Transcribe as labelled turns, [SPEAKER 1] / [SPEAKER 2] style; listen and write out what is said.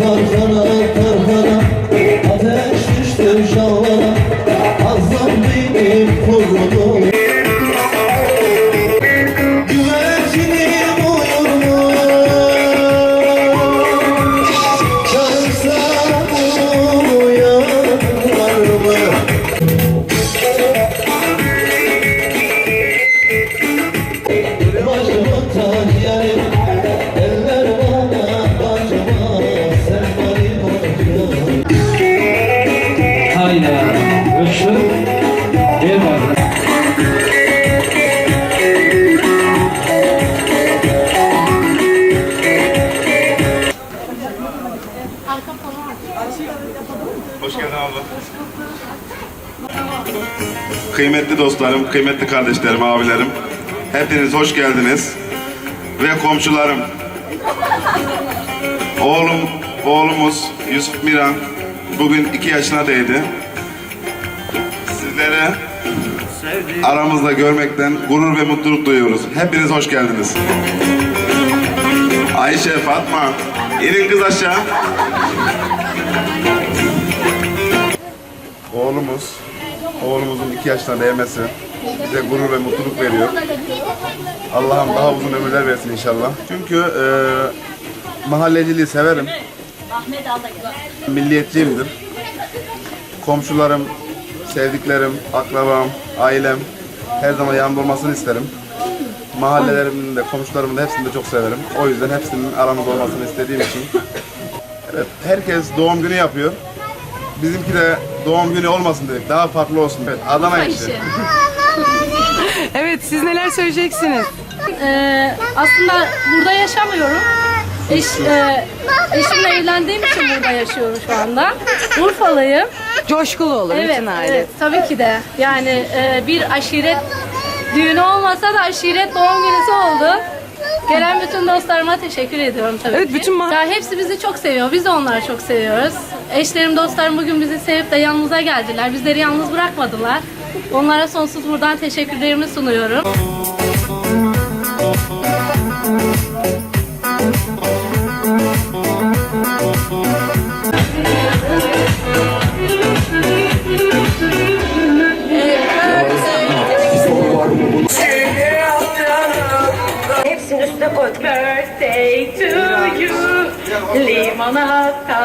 [SPEAKER 1] karkara karkara Ateş düştü şahlara Azam benim kurudum geldin abla. Kıymetli dostlarım, kıymetli kardeşlerim, abilerim. Hepiniz hoş geldiniz. Ve komşularım. Oğlum, oğlumuz Yusuf Miran bugün iki yaşına değdi. Sizlere aramızda görmekten gurur ve mutluluk duyuyoruz. Hepiniz hoş geldiniz. Ayşe, Fatma, inin kız aşağı. Oğlumuz, oğlumuzun iki yaşına değmesi bize gurur ve mutluluk veriyor. Allah'ım daha uzun ömürler versin inşallah. Çünkü e, mahalleciliği severim. Milliyetçiyimdir. Komşularım, sevdiklerim, akrabam, ailem her zaman yanımda olmasını isterim. Mahallelerimin de, komşularımın da hepsini de çok severim. O yüzden hepsinin aramızda olmasını istediğim için. Evet, herkes doğum günü yapıyor. Bizimki de doğum günü olmasın dedik. Daha farklı olsun. Evet, Adana işi.
[SPEAKER 2] Evet siz neler söyleyeceksiniz?
[SPEAKER 3] Ee, aslında burada yaşamıyorum. Eş, e, eşimle evlendiğim için burada yaşıyorum şu anda. Urfalıyım.
[SPEAKER 2] Coşkulu olur
[SPEAKER 3] Evet,
[SPEAKER 2] bütün aile.
[SPEAKER 3] evet, tabii ki de. Yani e, bir aşiret düğünü olmasa da aşiret doğum günüsü oldu. Gelen bütün dostlarıma teşekkür ediyorum tabii
[SPEAKER 2] Evet,
[SPEAKER 3] ki.
[SPEAKER 2] bütün mah-
[SPEAKER 3] Ya hepsi bizi çok seviyor. Biz de onları çok seviyoruz. Eşlerim, dostlarım bugün bizi sevip de yanımıza geldiler. Bizleri yalnız bırakmadılar. Onlara sonsuz buradan teşekkürlerimi sunuyorum. Birthday to you, limonata.